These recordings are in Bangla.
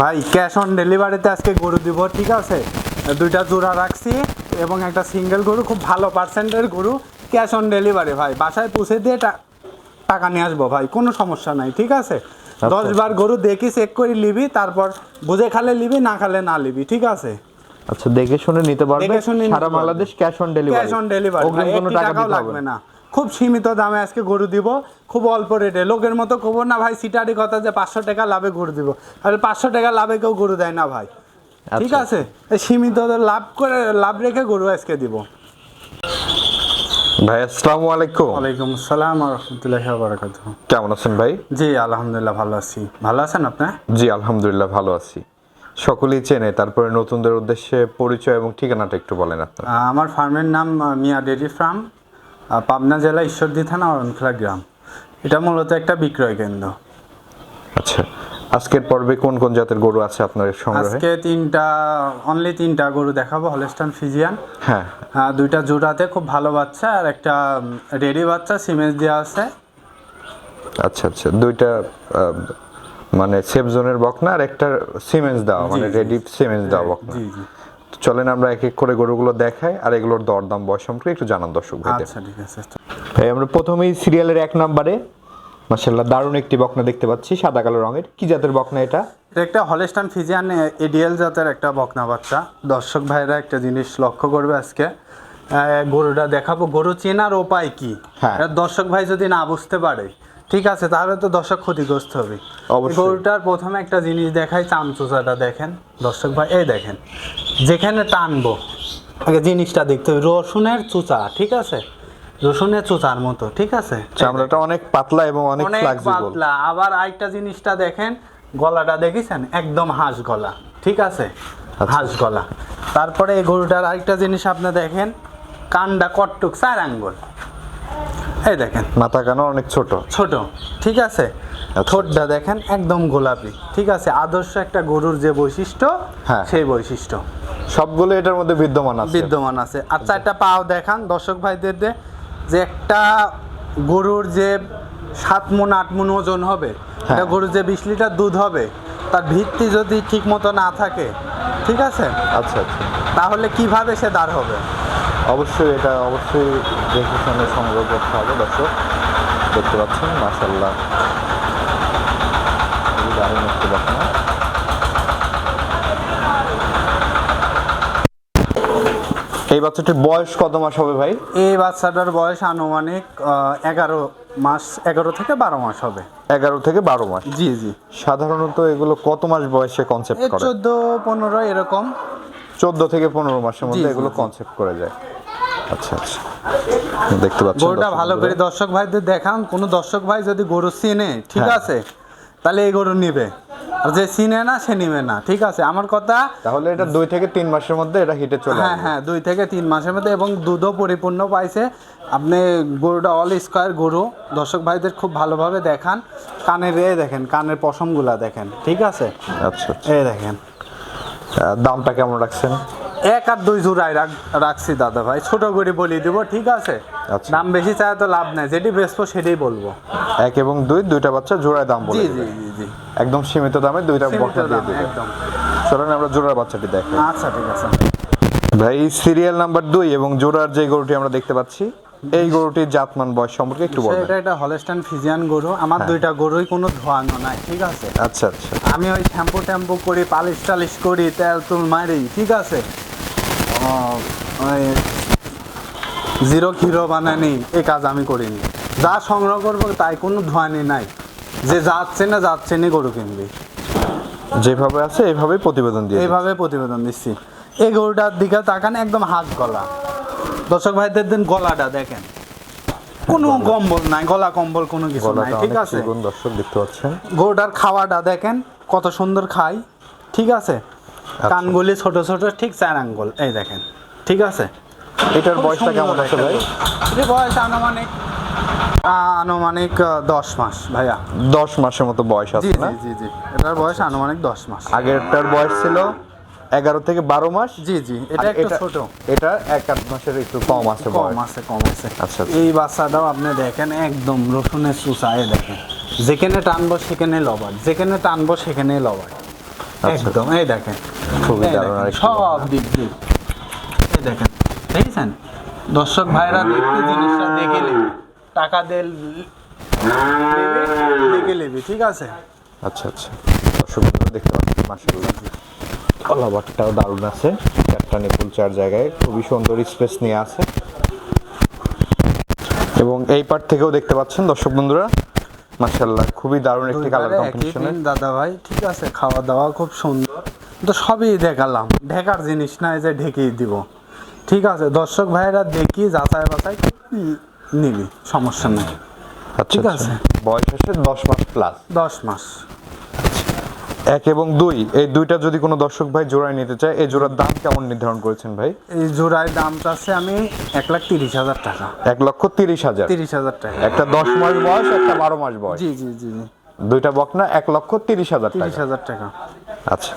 ভাই ক্যাশ অন ডেলিভারিতে আজকে গরু দিব ঠিক আছে? দুইটা জোড়া রাখছি এবং একটা সিঙ্গেল গরু খুব ভালো পার্সেন্টের গরু ক্যাশ অন ডেলিভারি ভাই। বাসায় পৌঁছে দিয়ে টাকা নিয়ে আসব ভাই কোনো সমস্যা নাই ঠিক আছে? দশ বার গরু দেখি চেক করে নিবি তারপর বুঝে খালে নিবি না খালে না নিবি ঠিক আছে? আচ্ছা দেখে শুনে নিতে পারবে। সারা Bangladesh cash on delivery cash on delivery কোনো টাকা লাগবে না। খুব সীমিত দামে আজকে গরু দিব খুব অল্প রেটে লোকের মতো কব না ভাই সিটারি কথা যে পাঁচশো টাকা লাভে গরু দিব। আর পাঁচশো টাকা লাভে কেউ গরু দেয় না ভাই। ঠিক আচ্ছা। আছে? সীমিত লাভ করে লাভ রেখে গরু আজকে দিব। ভাই আসসালামু আলাইকুম। ওয়ালাইকুম আসসালাম রহমতুল্লাহ বারাকাত কেমন আছেন ভাই? জি আলহামদুলিল্লাহ ভালো আছি। ভালো আছেন আপনি? জি আলহামদুলিল্লাহ ভালো আছি। সকলেই চেনে তারপরে নতুনদের উদ্দেশ্যে পরিচয় এবং ঠিকানাটা একটু বলেন আপনার। আমার ফার্মের নাম মিয়া ডেরি ফার্ম। পাবনা জেলা ঈশ্বরদী থানা অরণখোলা গ্রাম। এটা মূলত একটা বিক্রয় কেন্দ্র। আচ্ছা আজকের পর্বে কোন কোন জাতের গরু আছে আপনার সংগ্রহে? আজকে তিনটা অনলি তিনটা গরু দেখাবো হলস্টান ফিজিয়ান হ্যাঁ। দুইটা জোড়াতে খুব ভালো বাচ্চা আর একটা রেডি বাচ্চা সিমেন্স দেওয়া আছে। আচ্ছা আচ্ছা দুইটা মানে সেফ জোনের বকনা আর একটা সিমেন্স দাও মানে রেডি সিমেন্স দাও বকনা। জি জি। চলেন আমরা এক এক করে গরুগুলো দেখাই আর এগুলোর দরদাম বয়স সম্পর্কে একটু জানান দর্শক আচ্ছা ঠিক আছে। ভাই আমরা প্রথমেই সিরিয়ালের এক নম্বরে মাশাল্লাহ দারুণ একটি বকনা দেখতে পাচ্ছি সাদা কালো রঙের। কি জাতের বকনা এটা? এটা একটা হলেস্টান ফিজিয়ান এডিএল জাতের একটা বকনা বাচ্চা। দর্শক ভাইরা একটা জিনিস লক্ষ্য করবে আজকে। গরুটা দেখাবো। গরু চেনার উপায় কি? হ্যাঁ। দর্শক ভাই যদি না বুঝতে পারে ঠিক আছে তাহলে তো দর্শক ক্ষতিগ্রস্ত হবে। গরুটার প্রথমে একটা জিনিস দেখাই চামচুচাটা দেখেন। দর্শক ভাই এই দেখেন যেখানে টানবো আগে জিনিসটা দেখতে হবে রসুনের চুচা ঠিক আছে? রসুনের চুচার মতো ঠিক আছে? চামড়াটা অনেক পাতলা এবং অনেক পাতলা। আবার আরেকটা জিনিসটা দেখেন গলাটা দেখেছেন? একদম হাঁস গলা ঠিক আছে? আচ্ছা। হাঁস গলা। তারপরে এই গরুটার আরেকটা জিনিস আপনি দেখেন কান্ডা কটটুক চার আঙ্গুল। এই দেখেন। মাথা কানো অনেক ছোট। ছোট ঠিক আছে? আচ্ছা। ঠোঁটটা দেখেন একদম গোলাপি ঠিক আছে? আদর্শ একটা গরুর যে বৈশিষ্ট্য হ্যাঁ। সেই বৈশিষ্ট্য। সবগুলো এটার মধ্যে বিদ্যমান আছে। বিদ্যমান আছে। আর চারটা পাও দেখান দর্শক ভাইদের যে একটা গরুর যে সাত মন আট মন ওজন হবে হ্যাঁ। একটা গরুর যে বিশ লিটার দুধ হবে তার ভিত্তি যদি ঠিক মতো না থাকে ঠিক আছে? আচ্ছা আচ্ছা। তাহলে কীভাবে সে দাঁড় হবে? অবশ্যই এটা অবশ্যই দেখে শুনে সংগ্রহ করতে হবে দর্শক। দেখতে পাচ্ছেন মাশাল্লাহ খুবই দারুণ একটি এই বাচ্চাটির বয়স কত মাস হবে ভাই? এই বাচ্চাটার বয়স আনুমানিক এগারো মাস এগারো থেকে বারো মাস হবে। এগারো থেকে বারো মাস। জি জি। সাধারণত এগুলো কত মাস বয়সে কনসেপ্ট করে? চোদ্দ পনেরো এরকম। চোদ্দ থেকে পনেরো মাসের মধ্যে এগুলো কনসেপ্ট করে যায়। আচ্ছা আচ্ছা। দেখতে পাচ্ছেন গরুটা ভালো করে। দর্শক ভাইদের দেখান। কোনো দর্শক ভাই যদি গরু চিনে ঠিক হ্যাঁ। আছে তাহলে এই গরু নিবে। আর যে চিনে না সে নিবে না ঠিক আছে। আমার কথা তাহলে এটা দুই থেকে তিন মাসের মধ্যে এটা হিটে চলে হ্যাঁ হ্যাঁ দুই থেকে তিন মাসের মধ্যে এবং দুধও পরিপূর্ণ পাইছে। আপনি গরুটা অল স্কোয়ার গরু। দর্শক ভাইদের খুব ভালোভাবে দেখান। কানের এ দেখেন কানের পশমগুলা দেখেন ঠিক আছে? আচ্ছা আচ্ছা। এই দেখেন। দামটা কেমন রাখছেন? এক আর দুই জোড়ায় রাখছি দাদা ভাই। ছোট করে বলি দিব ঠিক আছে? আচ্ছা। দাম বেশি চায় তো লাভ নাই যেটি বেচবো সেটাই বলব। এক এবং দুই দুইটা বাচ্চা জোড়ায় দাম বলে জি জি জি একদম সীমিত দামে দুইটা সীমিত দিয়ে একদম। চলেন আমরা জোড়ার বাচ্চাটি দেখি। আচ্ছা ঠিক আছে। ভাই সিরিয়াল নাম্বার দুই এবং জোড়ার যে গরুটি আমরা দেখতে পাচ্ছি এই গরুটির জাতমান বয়স সম্পর্কে একটু বলবেন। এটা একটা হলস্টাইন ফিজিয়ান গরু আমার দুইটা গরুই কোনো ধোয়ানো নাই ঠিক আছে? আচ্ছা আচ্ছা। আমি ওই শ্যাম্পু ট্যাম্পু করি পালিশ টালিশ করি তেল তুল মারি ঠিক আছে? জিরো ক্ষীরো বানানি এই কাজ আমি করিনি। যা সংগ্রহ করব তাই কোনো ধোয়ানি নাই। যে যাচ্ছে না যাচ্ছে না গরু কিনবে। যেভাবে আছে এইভাবেই প্রতিবেদন দিয়ে। এইভাবে প্রতিবেদন দিচ্ছি। এই গরুটার দিকে তাকান একদম হাত গলা। দর্শক ভাইদের দিন গলাটা দেখেন। কোনো কম্বল নাই গলা কম্বল কোনো কিছু নাই ঠিক আছে? দর্শক দেখতে পাচ্ছেন। গরুটার খাওয়াটা দেখেন কত সুন্দর খাই ঠিক আছে। কানগুলি ছোট ছোট ঠিক চার আঙ্গুল। এই দেখেন ঠিক আছে? এটার বয়সটা কেমন আছে ভাই। এটার বয়স আনুমানিক আনুমানিক দশ মাস ভাইয়া। দশ মাসের মতো বয়স আছে না? জি জি জি। এটার বয়স আনুমানিক দশ মাস। আগেরটার বয়স ছিল এগারো থেকে বারো মাস? জি জি এটা একটু ছোট। এটা এক আধ মাসের একটু কম আছে কম আছে কম আছে। আচ্ছা, আচ্ছা। এই বাচ্চাটাও আপনি দেখেন একদম রসুনের চুচায় দেখেন। যেখানে টানবো সেখানে লবার যেখানে টানবো সেখানে লবার। আচ্ছা। একদম এই দেখেন। খুবই দারুণ সব দিক দিয়ে। এই দেখেন। দেখেছেন? দর্শক ভাইরা দেখতে জিনিসটা দেখে নেবে। টাকা নেবে, দেখে নেবে ঠিক আছে? আচ্ছা আচ্ছা। দর্শক দেখতে পাচ্ছেন মাসাল্লাহ কলাবারটাও দারুণ আছে। চারটা নিপুল চার জায়গায় খুবই সুন্দর স্পেস নিয়ে আছে। এবং এই পার্ট থেকেও দেখতে পাচ্ছেন দর্শক বন্ধুরা। মাসাল্লাহ খুবই দারুণ একটি কালার পিন দাদা ভাই ঠিক আছে খাওয়া দাওয়া খুব সুন্দর। তো সবই দেখালাম ঢেকার জিনিস না এই যে ঢেকেই দিব। ঠিক আছে দর্শক ভাইরা দেখি যাচাই বাছাই নিবি সমস্যা নেই। আচ্ছা ঠিক আচ্ছা। আছে। বয়স হচ্ছে দশ মাস প্লাস দশ মাস। এক এবং দুই। এই দুইটা যদি কোনো দর্শক ভাই জোড়ায় নিতে চায় এই জোড়ার দাম কেমন নির্ধারণ করেছেন ভাই? এই জোড়ায় দাম চাচ্ছে আমি এক লাখ তিরিশ হাজার টাকা। এক লক্ষ তিরিশ হাজার। তিরিশ হাজার টাকা। একটা দশ মাস বয়স একটা বারো মাস বয়স। জি জি জি দুইটা বকনা এক লক্ষ তিরিশ হাজার তিরিশ হাজার টাকা। আচ্ছা।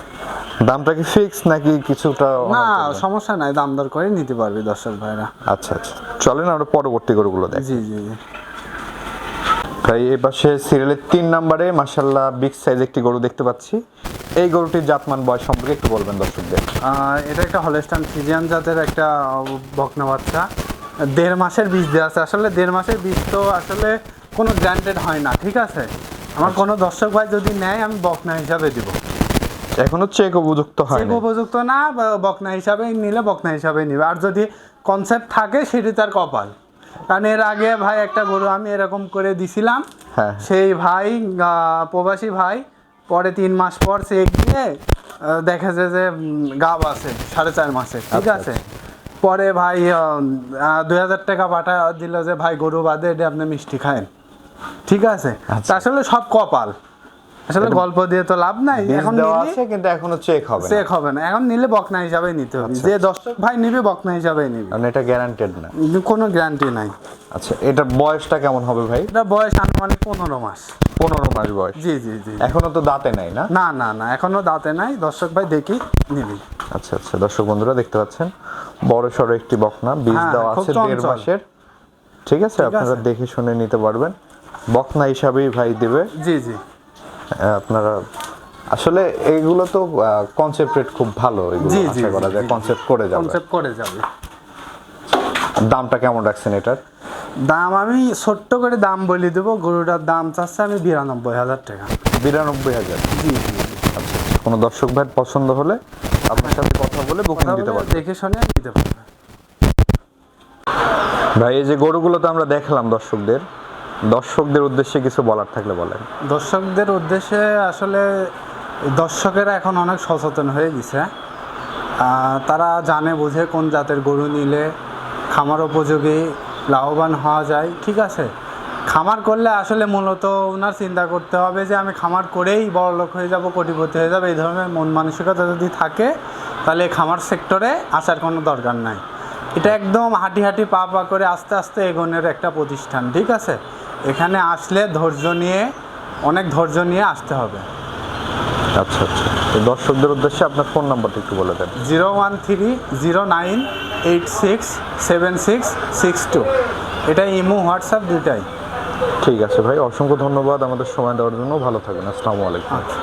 দামটা কি ফিক্স নাকি কিছুটা না সমস্যা নাই দাম দর করে নিতে পারবি দর্শক ভাইরা। আচ্ছা আচ্ছা। চলেন আমরা পরবর্তী গরুগুলো দেখ। জি জি জি। তাই এই পাশে সিরিয়ালের তিন নম্বরে মাসাল্লাহ বিগ সাইজ একটি গরু দেখতে পাচ্ছি। এই গরুটির জাতমান বয়স সম্পর্কে একটু বলবেন দর্শকদের। এটা একটা হলেস্টান ফিজিয়ান জাতের একটা বকনা বাচ্চা। দেড় মাসের বীজ দেওয়া আছে। আসলে দেড় মাসের বীজ তো আসলে কোনো গ্রান্টেড হয় না ঠিক আছে? আমার কোনো দর্শক ভাই যদি নেয় আমি বকনা হিসাবে দিব। এখনও চেক উপযুক্ত হয় চেক উপযুক্ত না বকনা হিসাবে নিলে বকনা হিসাবে নিবে। আর যদি কনসেপ্ট থাকে সেটি তার কপাল। কারণ এর আগে ভাই একটা গরু আমি এরকম করে দিছিলাম। হ্যাঁ। সেই ভাই প্রবাসী ভাই পরে তিন মাস পর সে গিয়ে দেখা যায় যে গাব আছে সাড়ে চার মাসে ঠিক আচ্ছা, আছে? পরে ভাই দুই হাজার টাকা পাঠা দিল যে ভাই গরু বাদে এটা আপনি মিষ্টি খায়েন। ঠিক আছে? আচ্ছা। আসলে সব কপাল। আসলে গল্প দিয়ে তো লাভ নাই এখন দেওয়া আছে কিন্তু এখনও চেক হবে চেক হবে না। এখন নিলে বকনা হিসাবে নিতে হবে। আচ্ছা, যে দর্শক ভাই নিবে বকনা হিসাবে নিবে। কারণ এটা গ্যারান্টেড না। কোনো গ্যারান্টি নাই। আচ্ছা এটার বয়সটা কেমন হবে ভাই? এটা বয়স আনুমানিক পনেরো মাস। পনেরো মাস বয়স। জি জি জি। এখনও তো দাঁতে নাই না? না না না এখনও দাঁতে নাই। দর্শক ভাই দেখি নিবি। আচ্ছা আচ্ছা। দর্শক বন্ধুরা দেখতে পাচ্ছেন? বড় সড়ো একটি বকনা বীজ হ্যাঁ, দেওয়া আছে দেড় মাসের। ঠিক আছে? আপনারা দেখে শুনে নিতে পারবেন। বকনা হিসাবেই ভাই দেবে। জি জি। আপনারা আসলে এইগুলো তো কনসেপ্ট রেট খুব ভালো এগুলো আশা করা যায় কনসেপ্ট করে যাবে। কনসেপ্ট করে যাবে। দামটা কেমন রাখছেন এটার? দাম আমি ছোট্ট করে দাম বলে দেবো গরুটার দাম চাচ্ছে আমি বিরানব্বই হাজার টাকা। বিরানব্বই হাজার? জি জি। আচ্ছা কোনো দর্শক ভাই পছন্দ হলে আপনার সাথে কথা বলে বুকিং দিতে বলে পারবেন দেখে শুনে নিতে পারবে। ভাই এই যে গরুগুলো তো আমরা দেখলাম দর্শকদের দর্শকদের উদ্দেশ্যে কিছু বলার থাকলে বলেন। দর্শকদের উদ্দেশ্যে আসলে দর্শকেরা এখন অনেক সচেতন হয়ে গেছে। তারা জানে, বুঝে কোন জাতের গরু নিলে খামার উপযোগী, লাভবান হওয়া যায়। ঠিক আছে, খামার করলে আসলে মূলত ওনার চিন্তা করতে হবে যে আমি খামার করেই বড় লোক হয়ে যাব, কোটিপতি হয়ে যাবে, এই ধরনের মন মানসিকতা যদি থাকে, তাহলে খামার সেক্টরে আসার কোনো দরকার নাই। এটা একদম হাঁটি হাঁটি পা পা করে আস্তে আস্তে এগোনের একটা প্রতিষ্ঠান, ঠিক আছে? এখানে আসলে ধৈর্য নিয়ে অনেক ধৈর্য নিয়ে আসতে হবে। আচ্ছা আচ্ছা। তো দর্শকদের উদ্দেশ্যে আপনার ফোন নাম্বারটা একটু বলে দেন। Zero one three zero nine eight six seven six six two. এটা ইমো হোয়াটসঅ্যাপ দুটাই ঠিক আছে ভাই অসংখ্য ধন্যবাদ আমাদের সময় দেওয়ার জন্য। ভালো থাকবেন। আসসালামু আলাইকুম। আচ্ছা।